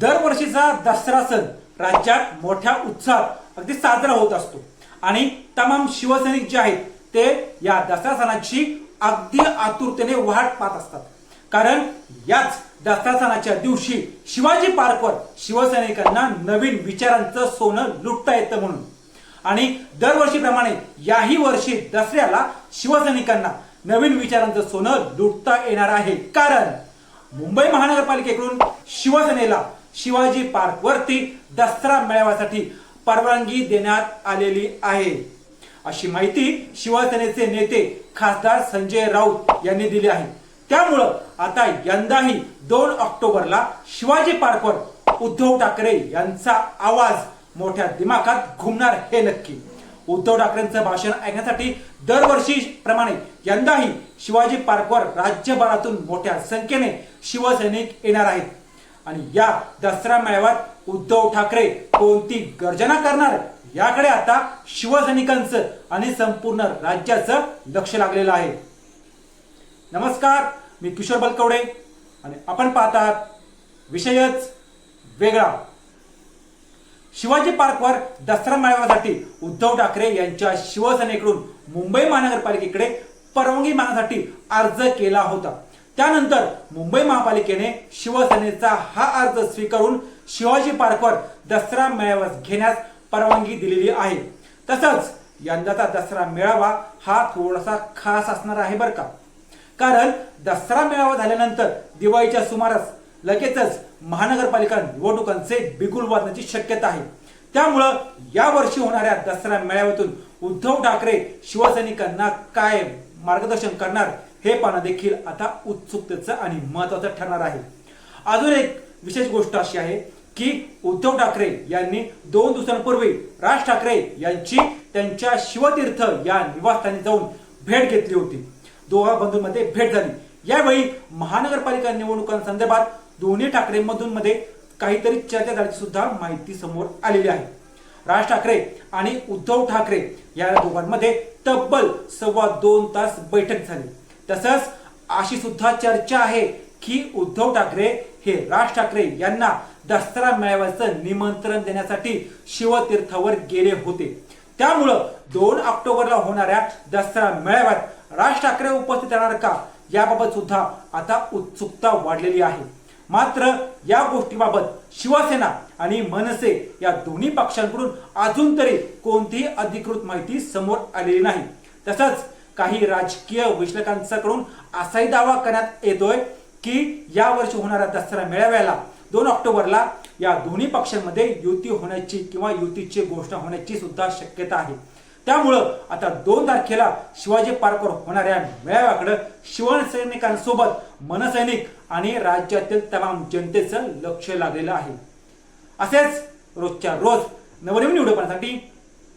दरवर्षीचा दसरा सण राज्यात मोठ्या उत्साहात अगदी साजरा होत असतो. आणि तमाम शिवसैनिक जे आहेत ते या दसरा सणाची अगदी आतुरतेने वाट पाहत असतात. कारण याच दसरा सणाच्या दिवशी शिवाजी पार्कवर शिवसैनिकांना नवीन विचारांचं सोनं लुटता येतं म्हणून. आणि दरवर्षीप्रमाणे याही वर्षी दसऱ्याला शिवसैनिकांना नवीन विचारांचं सोनं लुटता येणार आहे. कारण मुंबई महानगरपालिकेकडून शिवसेनेला शिवाजी पार्क वरती दसरा मेळाव्यासाठी परवानगी देण्यात आलेली आहे. अशी माहिती शिवसेनेचे नेते खासदार संजय राऊत यांनी दिली आहे. त्यामुळं आता यंदाही दोन ऑक्टोबरला शिवाजी पार्कवर उद्धव ठाकरे यांचा आवाज मोठ्या दिमाखात घुमणार हे नक्की. उद्धव ठाकरेंचं भाषण ऐकण्यासाठी दरवर्षी प्रमाणे यंदाही शिवाजी पार्कवर राज्यभरातून मोठ्या संख्येने शिवसैनिक येणार आहेत. आणि या दसरा मेळाव्यात उद्धव ठाकरे कोणती गर्जना करणार? याकडे आता शिवसैनिकांचं आणि संपूर्ण राज्याचं लक्ष लागलेलं आहे. नमस्कार मी किशोर बलकवडे आणि आपण पाहतात विषयच वेगळा. शिवाजी पार्कवर दसरा मेळाव्यासाठी उद्धव ठाकरे यांच्या शिवसेनेकडून मुंबई महानगरपालिकेकडे परवानगी मागण्यासाठी अर्ज केला होता. त्यानंतर मुंबई महापालिकेने शिवसेनेचा हा अर्ज स्वीकारून शिवाजी पार्कवर दसरा मेळाव्यास घेण्यास परवानगी दिलेली आहे. तसंच यंदाचा दसरा मेळावा हा थोडासा खास असणार आहे बरं का. कारण दसरा मेळावा झाल्यानंतर दिवाळीच्या सुमारास लगेचच महानगरपालिका निवडणुकांचे बिगुल वाजण्याची शक्यता आहे. त्यामुळं या वर्षी होणाऱ्या दसरा मेळाव्यातून उद्धव ठाकरे शिवसैनिकांना काय मार्गदर्शन करणार हे पाहणं देखील आता उत्सुकतेचं आणि महत्वाचं ठरणार आहे. अजून एक विशेष गोष्ट अशी आहे की उद्धव ठाकरे यांनी दोन दिवसांपूर्वी राज ठाकरे यांची त्यांच्या शिवतीर्थ या निवासस्थानी जाऊन भेट घेतली होती. दोघा बंधूंमध्ये भेट झाली. यावेळी महानगरपालिका निवडणुकांसंदर्भात दोन्ही ठाकरेमधून मध्ये काहीतरी चर्चा झाल्याची सुद्धा माहिती समोर आलेली आहे. राज ठाकरे आणि उद्धव ठाकरे या दोघांमध्ये तब्बल सव्वा दोन तास बैठक झाली. तसंच अशी सुद्धा चर्चा आहे की उद्धव ठाकरे हे राज ठाकरे यांना दसरा मेळाव्याचं निमंत्रण देण्यासाठी शिवतीर्थावर गेले होते. त्यामुळं दोन ऑक्टोबरला होणाऱ्या दसरा मेळाव्यात राज ठाकरे उपस्थित राहणार का? याबाबत सुद्धा आता उत्सुकता वाढलेली आहे. मात्र या गोष्टीबाबत शिवसेना आणि मनसे या दोन्ही पक्षांकडून अजून तरी कोणतीही अधिकृत माहिती समोर आलेली नाही. तसंच काही राजकीय विश्लेषकांकडून असाही दावा करण्यात येतोय की या वर्षी होणाऱ्या दसरा मेळाव्याला दोन ऑक्टोबरला या दोन्ही पक्षांमध्ये युती होण्याची किंवा युतीची घोषणा होण्याची सुद्धा शक्यता आहे. त्यामुळं आता दोन तारखेला शिवाजी पार्कवर होणाऱ्या मेळाव्याकडे शिवसैनिकांसोबत मनसैनिक आणि राज्यातील तमाम जनतेचं लक्ष लागलेलं आहे. असेच रोजच्या रोज नवनवीन निवडपणासाठी